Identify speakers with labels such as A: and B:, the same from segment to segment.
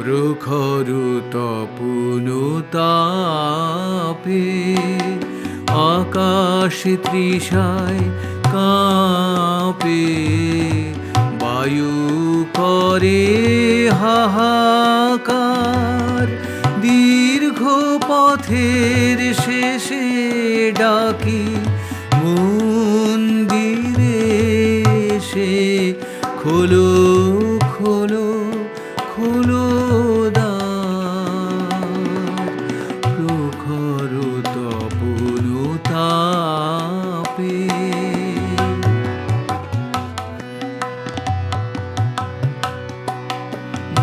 A: প্রখর তপুনতাপে আকাশ তৃষায় কাঁপে, বায়ু করে হাহাকার, দীর্ঘ পথের শেষে ডাকি মন্দিরে সে খোলো খোলো খোলো প্রখর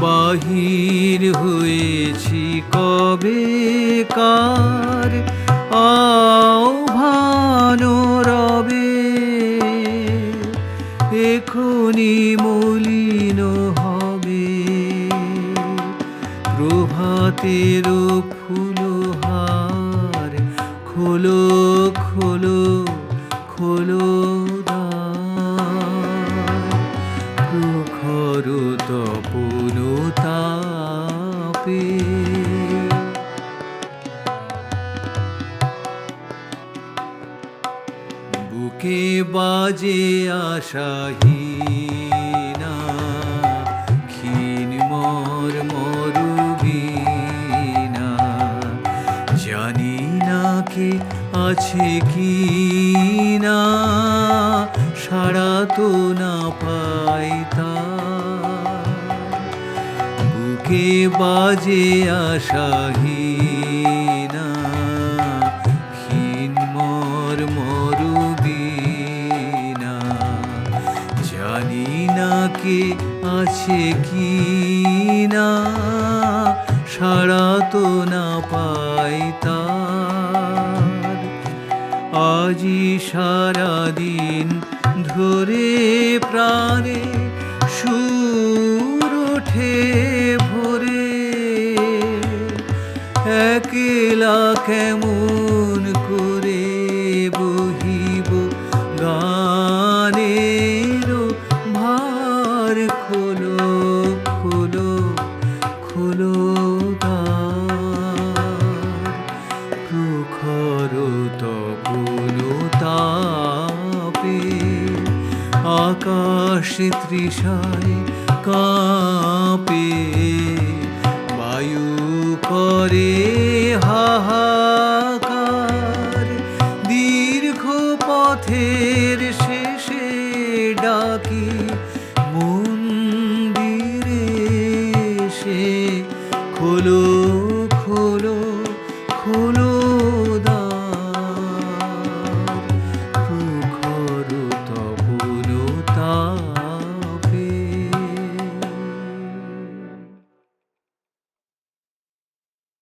A: বাহির হয়েছি কবে কার? আহ্বান রবে। এখনি মলিন প্রভাতের ফুলহার খোলো খোলো খোলো দ্বার প্রখর তপনতাপে বুকে বাজে আশাহীনা কে আছে কি না? সারা তো না পাই তা বুকে বাজে না কে আছে কি না সারা তো না পাই তার। আজি সারাদিন ধরে প্রাণে সুর ওঠে ভরে। একলা কেমন করে বহিব গানের ভার? খোলো খোলো খোলো। আকাশ তৃষায় কাঁপে বায়ু করে হাহাকার দীর্ঘ পথের শেষে